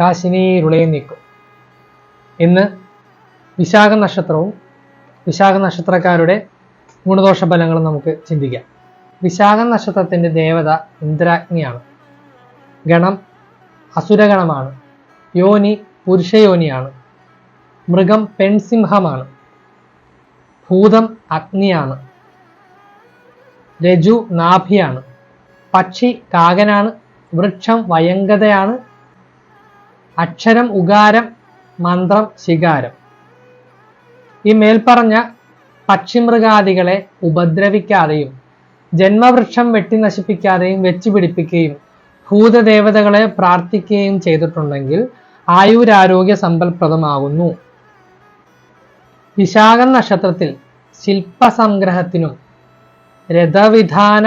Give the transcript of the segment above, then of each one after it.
കാശിനീരുളയും നീക്കും ഇന്ന് വിശാഖ നക്ഷത്രവും വിശാഖ നക്ഷത്രക്കാരുടെ ഗുണദോഷ ഫലങ്ങളും നമുക്ക് ചിന്തിക്കാം. വിശാഖ നക്ഷത്രത്തിന്റെ ദേവത ഇന്ദ്രാഗ്നിയാണ്. ഗണം അസുരഗണമാണ്. യോനി പുരുഷയോനിയാണ്. മൃഗം പെൺസിംഹമാണ്. ഭൂതം അഗ്നിയാണ്. രജു നാഭിയാണ്. പക്ഷി കാകനാണ്. വൃക്ഷം വയങ്കതയാണ്. അക്ഷരം ഉകാരം മന്ത്രം ശികാരം. ഈ മേൽപ്പറഞ്ഞ പക്ഷിമൃഗാദികളെ ഉപദ്രവിക്കാതെയും ജന്മവൃക്ഷം വെട്ടി നശിപ്പിക്കാതെയും വെച്ചുപിടിപ്പിക്കുകയും ഭൂതദേവതകളെ പ്രാർത്ഥിക്കുകയും ചെയ്തിട്ടുണ്ടെങ്കിൽ ആയുരാരോഗ്യ സമ്പൽപ്രദമാകുന്നു. വിശാഖം നക്ഷത്രത്തിൽ ശില്പസംഗ്രഹത്തിനും രഥവിധാന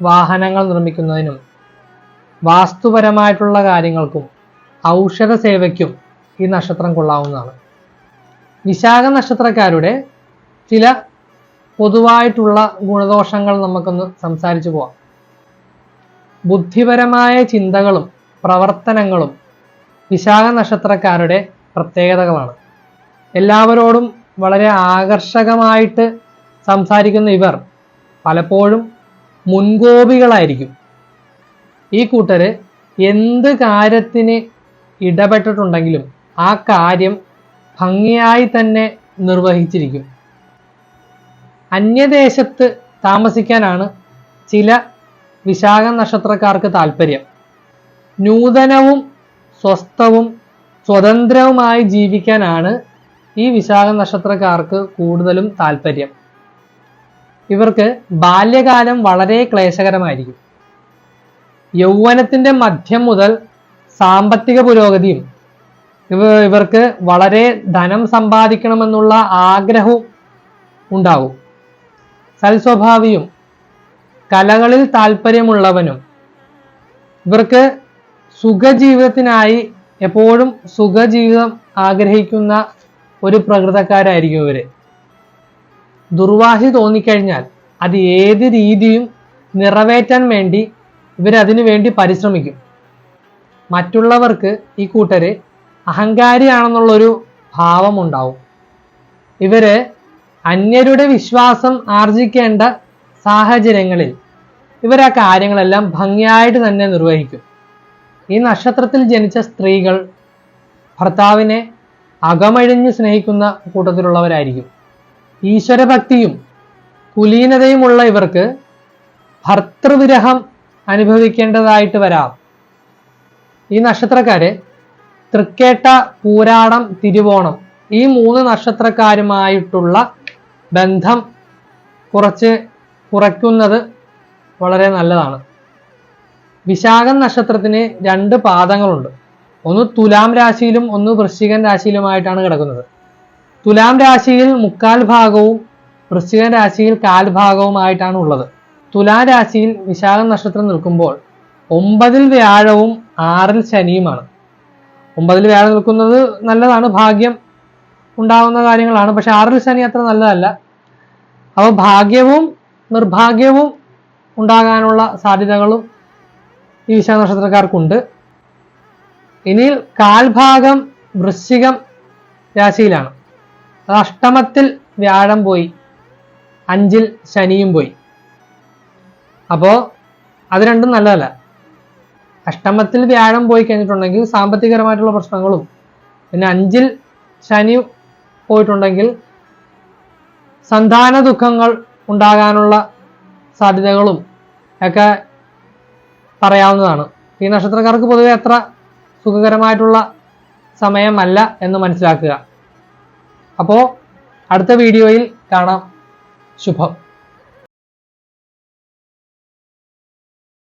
വാഹനങ്ങൾ നിർമ്മിക്കുന്നതിനും വാസ്തുപരമായിട്ടുള്ള കാര്യങ്ങൾക്കും ഔഷധ സേവയ്ക്കും ഈ നക്ഷത്രം കൊള്ളാവുന്നതാണ്. വിശാഖ നക്ഷത്രക്കാരുടെ ചില പൊതുവായിട്ടുള്ള ഗുണദോഷങ്ങൾ നമുക്കൊന്ന് സംസാരിച്ചു പോവാം. ബുദ്ധിപരമായ ചിന്തകളും പ്രവർത്തനങ്ങളും വിശാഖ നക്ഷത്രക്കാരുടെ പ്രത്യേകതകളാണ്. എല്ലാവരോടും വളരെ ആകർഷകമായിട്ട് സംസാരിക്കുന്ന ഇവർ പലപ്പോഴും മുൻകോപികളായിരിക്കും. ഈ കൂട്ടര് എന്ത് കാര്യത്തിന് ഇടപെട്ടിട്ടുണ്ടെങ്കിലും ആ കാര്യം ഭംഗിയായി തന്നെ നിർവഹിച്ചിരിക്കും. അന്യദേശത്ത് താമസിക്കാനാണ് ചില വിശാഖ നക്ഷത്രക്കാർക്ക് താല്പര്യം നൂതനവും സ്വസ്ഥവും സ്വതന്ത്രവുമായി ജീവിക്കാനാണ് ഈ വിശാഖ നക്ഷത്രക്കാർക്ക് കൂടുതലും താല്പര്യം ഇവർക്ക് ബാല്യകാലം വളരെ ക്ലേശകരമായിരിക്കും. യൗവനത്തിന്റെ മധ്യം മുതൽ സാമ്പത്തിക പുരോഗതിയും ഇവ ഇവർക്ക് വളരെ ധനം സമ്പാദിക്കണമെന്നുള്ള ആഗ്രഹവും ഉണ്ടാകും സൽസ്വഭാവിയും കലകളിൽ താല്പര്യമുള്ളവനും ഇവർക്ക് സുഖജീവിതത്തിനായി എപ്പോഴും സുഖജീവിതം ആഗ്രഹിക്കുന്ന ഒരു പ്രകൃതക്കാരായിരിക്കും ഇവർ. ദുർവാഹി തോന്നിക്കഴിഞ്ഞാൽ അത് ഏത് രീതിയും നിറവേറ്റാൻ വേണ്ടി ഇവരതിനു വേണ്ടി പരിശ്രമിക്കും. മറ്റുള്ളവർക്ക് ഈ കൂട്ടര് അഹങ്കാരിയാണെന്നുള്ളൊരു ഭാവം ഉണ്ടാവും ഇവർ അന്യരുടെ വിശ്വാസം ആർജിക്കേണ്ട സാഹചര്യങ്ങളിൽ ഇവർ ആ കാര്യങ്ങളെല്ലാം ഭംഗിയായിട്ട് തന്നെ നിർവഹിക്കും. ഈ നക്ഷത്രത്തിൽ ജനിച്ച സ്ത്രീകൾ ഭർത്താവിനെ അകമഴിഞ്ഞ് സ്നേഹിക്കുന്ന കൂട്ടത്തിലുള്ളവരായിരിക്കും. ഈശ്വരഭക്തിയും കുലീനതയുമുള്ള ഇവർക്ക് ഭർത്തൃവിരഹം അനുഭവിക്കേണ്ടതായിട്ട് വരാം. ഈ നക്ഷത്രക്കാര് തൃക്കേട്ട പൂരാടം തിരുവോണം ഈ മൂന്ന് നക്ഷത്രക്കാരുമായിട്ടുള്ള ബന്ധം കുറച്ച് കുറയ്ക്കുന്നത് വളരെ നല്ലതാണ്. വിശാഖം നക്ഷത്രത്തിന് രണ്ട് പാദങ്ങളുണ്ട്. ഒന്ന് തുലാം രാശിയിലും ഒന്ന് വൃശ്ചികൻ രാശിയിലുമായിട്ടാണ് കിടക്കുന്നത്. തുലാം രാശിയിൽ മുക്കാൽ ഭാഗവും വൃശ്ചികൻ രാശിയിൽ കാൽ ഭാഗവുമായിട്ടാണ് ഉള്ളത്. തുലാം രാശിയിൽ വിശാഖം നക്ഷത്രം നിൽക്കുമ്പോൾ ഒമ്പതിൽ വ്യാഴവും ആറിൽ ശനിയുമാണ്. ഒമ്പതിൽ വ്യാഴം നിൽക്കുന്നത് നല്ലതാണ് ഭാഗ്യം ഉണ്ടാവുന്ന കാര്യങ്ങളാണ്. പക്ഷെ ആറിൽ ശനി അത്ര നല്ലതല്ല. അപ്പോൾ ഭാഗ്യവും നിർഭാഗ്യവും ഉണ്ടാകാനുള്ള സാധ്യതകളും ഈ വിശാഖ നക്ഷത്രക്കാർക്കുണ്ട് ഇനി കാൽഭാഗം വൃശ്ചികം രാശിയിലാണ്. അത് അഷ്ടമത്തിൽ വ്യാഴം പോയി അഞ്ചിൽ ശനിയും പോയി. അപ്പോൾ അത് രണ്ടും നല്ലതല്ല. അഷ്ടമത്തിൽ വ്യാഴം പോയി കഴിഞ്ഞിട്ടുണ്ടെങ്കിൽ സാമ്പത്തികപരമായിട്ടുള്ള പ്രശ്നങ്ങളും പിന്നെ അഞ്ചിൽ ശനി പോയിട്ടുണ്ടെങ്കിൽ സന്താന ദുഃഖങ്ങൾ ഉണ്ടാകാനുള്ള സാധ്യതകളും ഒക്കെ പറയാവുന്നതാണ്. ഈ നക്ഷത്രക്കാർക്ക് പൊതുവെ അത്ര സുഖകരമായിട്ടുള്ള സമയമല്ല എന്ന് മനസ്സിലാക്കുക. അപ്പോൾ അടുത്ത വീഡിയോയിൽ കാണാം. ശുഭം.